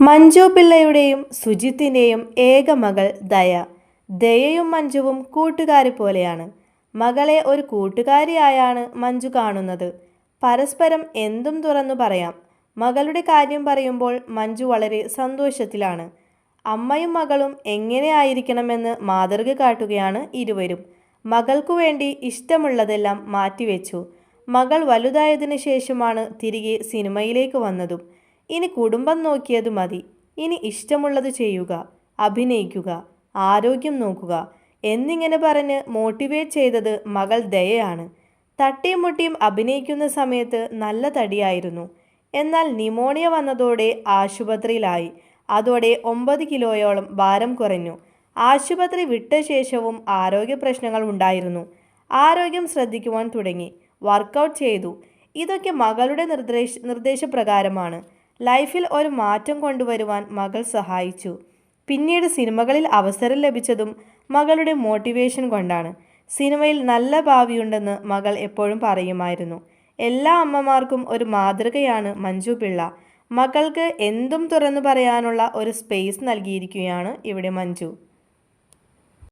മഞ്ജു പിള്ളയുടെയും സുജിത്തിന്റെയും ഏക മകൾ ദയ. ദയയും മഞ്ജുവും കൂട്ടുകാരി പോലെയാണ്. മകളെ ഒരു കൂട്ടുകാരിയായാണ് മഞ്ജു കാണുന്നത്. പരസ്പരം എന്തും തുറന്നു പറയാം. മകളുടെ കാര്യം പറയുമ്പോൾ മഞ്ജു വളരെ സന്തോഷത്തിലാണ്. അമ്മയും മകളും എങ്ങനെയായിരിക്കണമെന്ന് മാതൃക കാട്ടുകയാണ് ഇരുവരും. മകൾക്കു വേണ്ടി ഇഷ്ടമുള്ളതെല്ലാം മാറ്റിവെച്ചു. മകൾ വലുതായതിനു ശേഷമാണ് തിരികെ സിനിമയിലേക്ക് വന്നതും. ഇനി കുടുംബം നോക്കിയത് മതി. ഇനി ഇഷ്ടമുള്ളത് ചെയ്യുക അഭിനയിക്കുക ആരോഗ്യം നോക്കുക എന്നിങ്ങനെ പറഞ്ഞ് മോട്ടിവേറ്റ് ചെയ്തത് മകൾ ദയയാണ്. തട്ടിയും മുട്ടിയും അഭിനയിക്കുന്ന സമയത്ത് നല്ല തടിയായിരുന്നു. എന്നാൽ നിമോണിയ വന്നതോടെ ആശുപത്രിയിലായി. അതോടെ ഒമ്പത് കിലോയോളം ഭാരം കുറഞ്ഞു. ആശുപത്രി വിട്ട ശേഷവും ആരോഗ്യ പ്രശ്നങ്ങൾ ഉണ്ടായിരുന്നു. ആരോഗ്യം ശ്രദ്ധിക്കുവാൻ തുടങ്ങി. വർക്കൗട്ട് ചെയ്തു. ഇതൊക്കെ മകളുടെ നിർദ്ദേശ നിർദ്ദേശപ്രകാരമാണ്. ലൈഫിൽ ഒരു മാറ്റം കൊണ്ടുവരുവാൻ മകൾ സഹായിച്ചു. പിന്നീട് സിനിമകളിൽ അവസരം ലഭിച്ചതും മകളുടെ മോട്ടിവേഷൻ കൊണ്ടാണ്. സിനിമയിൽ നല്ല ഭാവിയുണ്ടെന്ന് മകൾ എപ്പോഴും പറയുമായിരുന്നു. എല്ലാ അമ്മമാർക്കും ഒരു മാതൃകയാണ് മഞ്ജു പിള്ള. മകൾക്ക് എന്തും തുറന്നു പറയാനുള്ള ഒരു സ്പേസ് നൽകിയിരിക്കുകയാണ് ഇവിടെ മഞ്ജു.